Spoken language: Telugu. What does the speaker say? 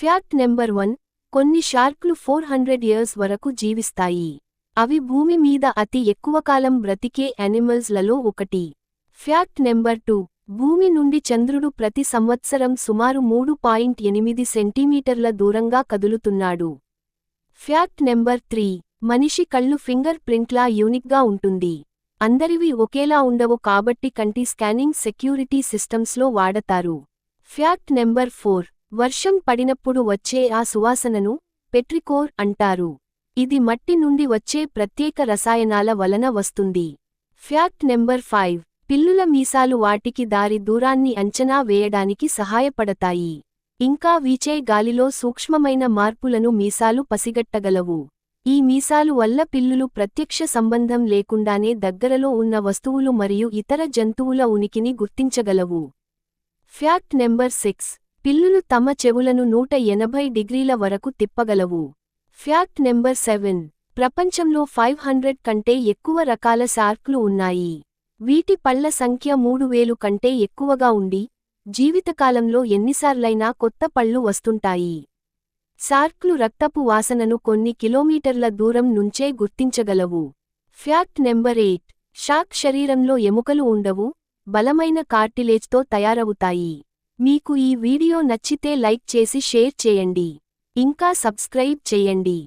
ఫ్యాక్ట్ నెంబర్ వన్ కొన్ని షార్క్లు ఫోర్ హండ్రెడ్ ఇయర్స్ వరకు జీవిస్తాయి. అవి భూమి మీద అతి ఎక్కువ కాలం బ్రతికే యానిమల్స్లలో ఒకటి. ఫ్యాక్ట్ నెంబర్ టూ భూమి నుండి చంద్రుడు ప్రతి సంవత్సరం సుమారు మూడు పాయింట్ ఎనిమిది సెంటీమీటర్ల దూరంగా కదులుతున్నాడు. ఫ్యాక్ట్ నెంబర్ త్రీ మనిషి కళ్ళు ఫింగర్ ప్రింట్లా యూనిక్గా ఉంటుంది. అందరివి ఒకేలా ఉండవు కాబట్టి కంటి స్కానింగ్ సెక్యూరిటీ సిస్టమ్స్లో వాడతారు. ఫ్యాక్ట్ నెంబర్ ఫోర్ వర్షం పడినప్పుడు వచ్చే ఆ సువాసనను పెట్రికోర్ అంటారు. ఇది మట్టి నుండి వచ్చే ప్రత్యేక రసాయనాల వలన వస్తుంది. Fact number five. పిల్లుల మీసాలు వాటికి దారి దూరాన్ని అంచనా వేయడానికి సహాయపడతాయి. ఇంకా వీచే గాలిలో సూక్ష్మమైన మార్పులను మీసాలు పసిగట్టగలవు. ఈ మీసాలు వల్ల పిల్లులు ప్రత్యక్ష సంబంధం లేకుండానే దగ్గరలో ఉన్న వస్తువులు మరియు ఇతర జంతువుల ఉనికిని గుర్తించగలవు. Fact number six. పిల్లులు తమ చెవులను నూట ఎనభై డిగ్రీల వరకు తిప్పగలవు. Fact number seven. ప్రపంచంలో ఫైవ్ హండ్రెడ్ కంటే ఎక్కువ రకాల సార్క్లు ఉన్నాయి. వీటి పళ్ళ సంఖ్య మూడు వేలు కంటే ఎక్కువగా ఉండి జీవితకాలంలో ఎన్నిసార్లైనా కొత్త పళ్ళు వస్తుంటాయి. సార్క్లు రక్తపు వాసనను కొన్ని కిలోమీటర్ల దూరం నుంచే గుర్తించగలవు. Fact number eight. షార్క్ శరీరంలో ఎముకలు ఉండవు బలమైన కార్టిలేజ్తో తయారవుతాయి. మీకు ఈ వీడియో నచ్చితే లైక్ చేసి షేర్ చేయండి. ఇంకా సబ్స్క్రైబ్ చేయండి.